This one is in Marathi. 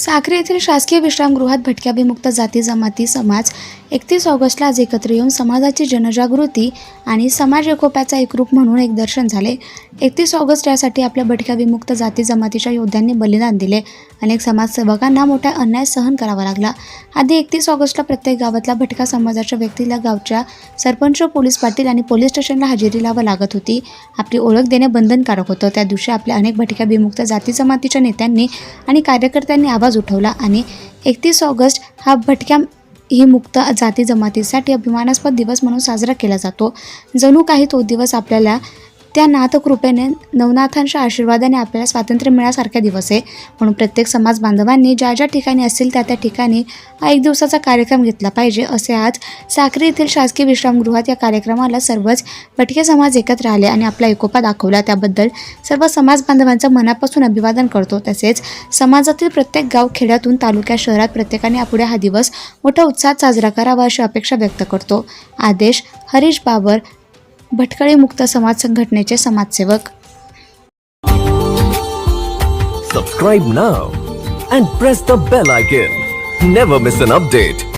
साखरे येथील शासकीय विश्रामगृहात भटक्या विमुक्त जाती जमाती समाज एकतीस ऑगस्टला आज एकत्र येऊन समाजाची जनजागृती आणि समाज एकोप्याचा एकरूप म्हणून एक दर्शन झाले. एकतीस ऑगस्ट यासाठी आपल्या भटक्या विमुक्त जाती जमातीच्या योद्ध्यांनी बलिदान दिले. अनेक समाजसेवकांना मोठा अन्याय सहन करावा लागला. आधी एकतीस ऑगस्टला प्रत्येक गावातल्या भटक्या समाजाच्या व्यक्तीला गावच्या सरपंच पोलीस पाटील आणि पोलीस स्टेशनला हजेरी लावा लागत होती. आपली ओळख देणे बंधनकारक होतं. त्या दिवशी आपल्या अनेक भटक्या विमुक्त जाती जमातीच्या नेत्यांनी आणि कार्यकर्त्यांनी आवाज उठवला आणि एकतीस ऑगस्ट हा भटक्या ही मुक्त जाती जमातीसाठी अभिमानास्पद दिवस म्हणून साजरा केला जातो. जणू काही तो दिवस आपल्याला त्या नाथकृपेने नवनाथांच्या आशीर्वादाने आपल्याला स्वातंत्र्य मिळासारखा दिवस आहे. म्हणून प्रत्येक समाज बांधवांनी ज्या ज्या ठिकाणी असतील त्या त्या ठिकाणी हा एक दिवसाचा कार्यक्रम घेतला पाहिजे असे आज साक्री येथील शासकीय विश्रामगृहात या कार्यक्रमाला सर्वच भटके समाज एकत्र आले आणि आपला एकोपा दाखवला. त्याबद्दल सर्व समाज बांधवांचं मनापासून अभिवादन करतो. तसेच समाजातील प्रत्येक गाव खेड्यातून तालुक्या शहरात प्रत्येकाने आपुढे हा दिवस मोठ्या उत्साहात साजरा करावा अशी अपेक्षा व्यक्त करतो. आदेश हरीश बाबर भटकळे मुक्त समाज संघटनेचे समाजसेवक. Subscribe now and press the bell icon never miss an update